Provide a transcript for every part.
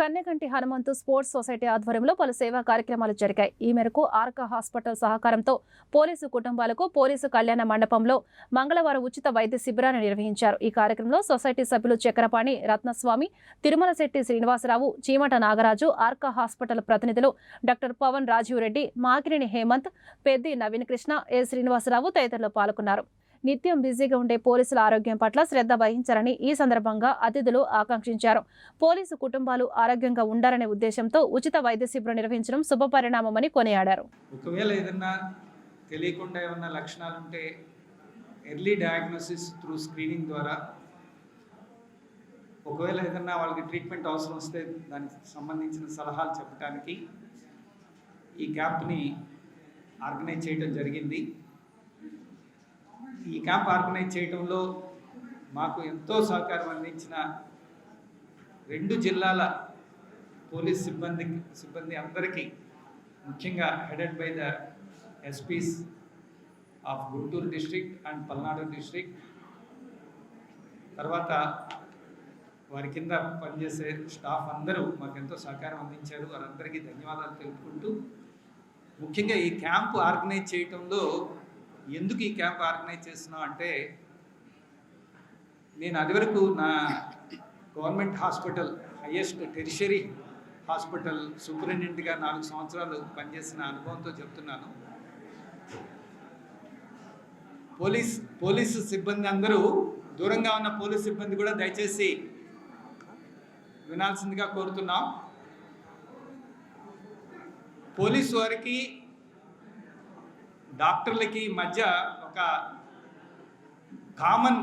Kanneganti Hanumanthu sports society ఆధ్వర్యంలో పలు సేవా కార్యక్రమాలు జరిగాయి. ఈ మేరకు ఆర్కా హాస్పిటల్ సహకారంతో పోలీసు కుటుంబాలకు పోలీసు కళ్యాణ మండపంలో మంగళవారం ఉచిత వైద్య శిబిరాన్ని నిర్వహించారు. ఈ కార్యక్రమంలో సొసైటీ సభ్యులు చక్రపాణి రత్నస్వామి తిరుమల శెట్టి శ్రీనివాసరావు చీమట నాగరాజు ఆర్కా హాస్పిటల్ ప్రతినిధులు డాక్టర్ పవన్ రాజీవ్ రెడ్డి మాకినేని హేమంత్ పెద్ది నవీన్ కృష్ణ ఏ శ్రీనివాసరావు తదితరులు పాల్గొన్నారు. నిత్యం బిజీగా ఉండే పోలీసుల ఆరోగ్యం పట్ల శ్రద్ధ వహించాలని ఈ సందర్భంగా అతిథులు ఆకాంక్షించారు. పోలీసు కుటుంబాలు ఆరోగ్యంగా ఉండాలనే ఉద్దేశంతో ఉచిత వైద్య శిబిరం నిర్వహించడం శుభపరిణామమని కొనియాడారు. ఒకవేళ ఏదన్నా తెలియకుండా ఏమన్నా లక్షణాలు ఉంటే ఎర్లీ డయాగ్నోసిస్ త్రూ స్క్రీనింగ్ ద్వారా ఒకవేళ ఏదన్నా వాళ్ళకి ట్రీట్మెంట్ అవసరం వస్తే దానికి సంబంధించిన సలహాలు చెప్పడానికి ఈ క్యాంప్ని ఆర్గనైజ్ చేయడం జరిగింది. ఈ క్యాంప్ ఆర్గనైజ్ చేయడంలో మాకు ఎంతో సహకారం అందించిన రెండు జిల్లాల పోలీస్ సిబ్బంది సిబ్బంది అందరికీ ముఖ్యంగా headed by the SPs of Guntur district and Palnadu district తర్వాత వారి కింద పనిచేసే స్టాఫ్ అందరూ మాకు ఎంతో సహకారం అందించారు. వారందరికీ ధన్యవాదాలు తెలుపుకుంటూ ముఖ్యంగా ఈ క్యాంప్ ఆర్గనైజ్ చేయటంలో ఎందుకు ఈ క్యాంప్ ఆర్గనైజ్ చేస్తున్నాం అంటే నేను అది వరకు నా government hospital highest tertiary hospital సూపరింటెండెంట్గా నాలుగు సంవత్సరాలు పనిచేసిన అనుభవంతో చెప్తున్నాను. పోలీస్ పోలీసు సిబ్బంది అందరూ దూరంగా ఉన్న పోలీస్ సిబ్బంది కూడా దయచేసి వినాల్సిందిగా కోరుతున్నాం. పోలీసు వారికి డాక్టర్లకి మధ్య ఒక కామన్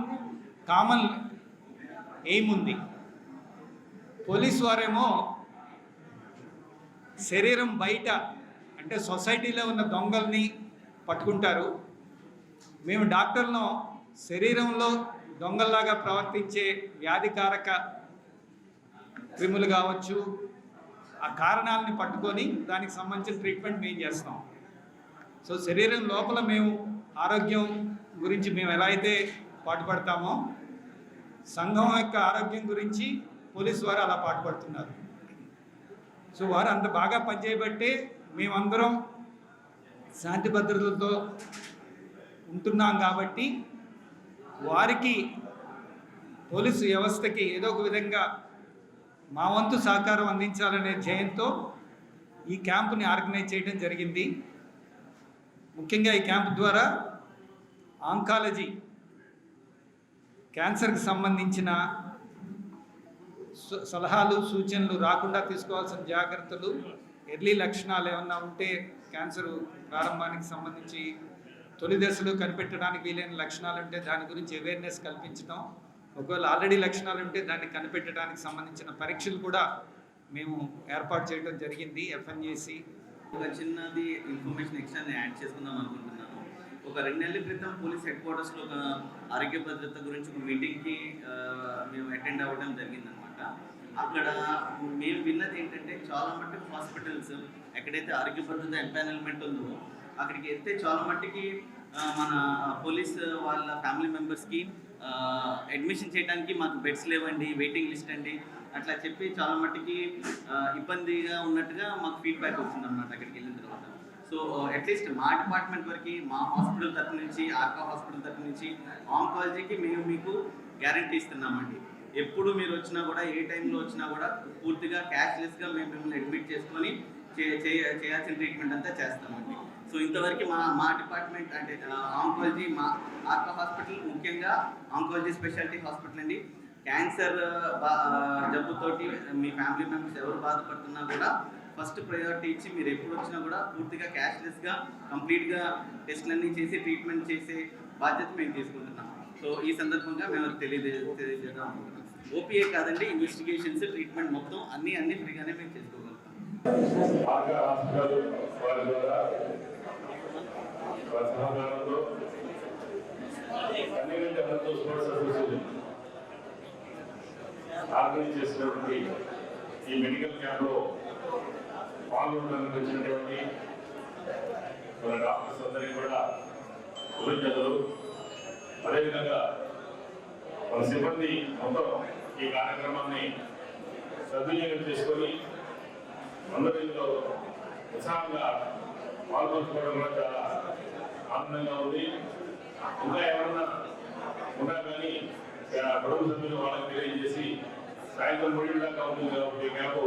కామన్ ఎయిమ్ ఉంది. పోలీస్ వారేమో శరీరం బయట అంటే సొసైటీలో ఉన్న దొంగల్ని పట్టుకుంటారు. మేము డాక్టర్లను శరీరంలో దొంగల్లాగా ప్రవర్తించే వ్యాధికారక క్రిములు కావచ్చు ఆ కారణాలని పట్టుకొని దానికి సంబంధించిన ట్రీట్మెంట్ మేము చేస్తాం. సో శరీరం లోపల మేము ఆరోగ్యం గురించి మేము ఎలా అయితే పాటుపడతామో సంఘం యొక్క ఆరోగ్యం గురించి పోలీసు వారు అలా పాటుపడుతున్నారు. సో వారు అంత బాగా పనిచేయబట్టే మేమందరం శాంతి భద్రతలతో ఉంటున్నాం కాబట్టి వారికి పోలీసు వ్యవస్థకి ఏదో ఒక విధంగా మా వంతు సహకారం అందించాలనే ధ్యేయంతో ఈ క్యాంపుని ఆర్గనైజ్ చేయడం జరిగింది. ముఖ్యంగా ఈ క్యాంప్ ద్వారా ఆంకాలజీ క్యాన్సర్కి సంబంధించిన సలహాలు సూచనలు రాకుండా తీసుకోవాల్సిన జాగ్రత్తలు ఎర్లీ లక్షణాలు ఏమన్నా ఉంటే క్యాన్సర్ ప్రారంభానికి సంబంధించి తొలి దశలో కనిపెట్టడానికి వీలైన లక్షణాలు ఉంటే దాని గురించి అవేర్నెస్ కల్పించడం ఒకవేళ ఆల్రెడీ లక్షణాలు ఉంటే దాన్ని కనిపెట్టడానికి సంబంధించిన పరీక్షలు కూడా మేము ఏర్పాటు చేయడం జరిగింది ఎఫ్ఎన్ఏసి ఒక చిన్నది ఇన్ఫర్మేషన్ ఎక్స్ట్రా నేను యాడ్ చేసుకుందాం అనుకుంటున్నాను. ఒక రెండు నెలల క్రితం పోలీస్ హెడ్ క్వార్టర్స్లో ఒక ఆరోగ్య భద్రత గురించి ఒక మీటింగ్కి మేము అటెండ్ అవ్వడం జరిగిందనమాట అక్కడ మేము విన్నది ఏంటంటే చాలా మట్టుకు హాస్పిటల్స్ ఎక్కడైతే ఆరోగ్య భద్రత ఎంపానల్మెంట్ ఉందో అక్కడికి వెళ్తే చాలా మట్టుకి మన పోలీస్ వాళ్ళ ఫ్యామిలీ మెంబర్స్కి అడ్మిషన్ చేయడానికి మాకు బెడ్స్ లేవండి వెయిటింగ్ లిస్ట్ అండి. అట్లా చెప్పి చాలా మట్టుకి ఇబ్బందిగా ఉన్నట్టుగా మాకు ఫీడ్బ్యాక్ వచ్చిందన్నమాట అక్కడికి వెళ్ళిన తర్వాత. సో అట్లీస్ట్ మా డిపార్ట్మెంట్ వరకు మా హాస్పిటల్ తరఫు నుంచి ఆర్కా హాస్పిటల్ తరఫు నుంచి ఆంకాలజీకి మేము మీకు గ్యారంటీ ఇస్తున్నామండి. ఎప్పుడు మీరు వచ్చినా కూడా ఏ టైంలో వచ్చినా కూడా పూర్తిగా క్యాష్లెస్గా మేము మిమ్మల్ని అడ్మిట్ చేసుకొని చేయాల్సిన ట్రీట్మెంట్ అంతా చేస్తామండి. సో ఇంతవరకు మా మా డిపార్ట్మెంట్ అంటే ఆంకాలజీ మా ఆర్కా హాస్పిటల్ ముఖ్యంగా ఆంకాలజీ స్పెషాలిటీ హాస్పిటల్ అండి. క్యాన్సర్ బా- జబ్బుతోటి మీ ఫ్యామిలీ మెంబర్స్ ఎవరు బాధపడుతున్నా కూడా ఫస్ట్ ప్రయారిటీ ఇచ్చి మీరు ఎప్పుడు వచ్చినా కూడా పూర్తిగా క్యాష్లెస్గా కంప్లీట్గా టెస్ట్లన్నీ చేసి ట్రీట్మెంట్ చేసే బాధ్యత మేము తీసుకుంటున్నాం. సో ఈ సందర్భంగా మేము తెలియజే తెలియజేద్దాం అనుకుంటున్నాం. ఓపీఏ కాదండి ఇన్వెస్టిగేషన్స్ ట్రీట్మెంట్ మొత్తం అన్నీ అన్నీ ఫ్రీగానే మేము చేసుకోగలుగుతాం. వారి ద్వారా వారి సహకారంలో స్పోర్ట్స్ అసోసియేషన్ ఆర్గనైజ్ చేసినటువంటి ఈ మెడికల్ క్యాంప్లో పాల్గొనడానికి వచ్చినటువంటి మన డాక్టర్స్ అందరికీ కూడా కృతజ్ఞతలు. అదేవిధంగా మన సిబ్బంది మొత్తం ఈ కార్యక్రమాన్ని సద్వినియోగం చేసుకొని అందరిలో ఉత్సాహంగా పాల్పంచుకోవడం కూడా చాలా ఆనందంగా ఉంది ఇంకా ఎవరన్నా ఉన్నా కానీ గొడవ సభ్యులు వాళ్ళకి తెలియజేసి సాయంత్రం మూడు దాకా ఉంటుంది కాబట్టి క్యాంపు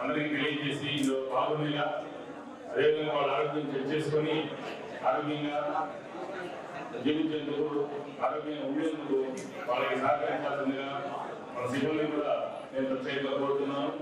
అందరికీ తెలియజేసి ఇందులో పాల్గొనేలా అదేవిధంగా వాళ్ళ ఆరోగ్యం చెక్ చేసుకొని ఆరోగ్యంగా జీవించేందుకు ఆరోగ్యంగా ఉండేందుకు వాళ్ళకి సహకరించాల్సిందిగా మన సిబ్బంది కూడా నేను ప్రత్యేకంగా కోరుతున్నాను.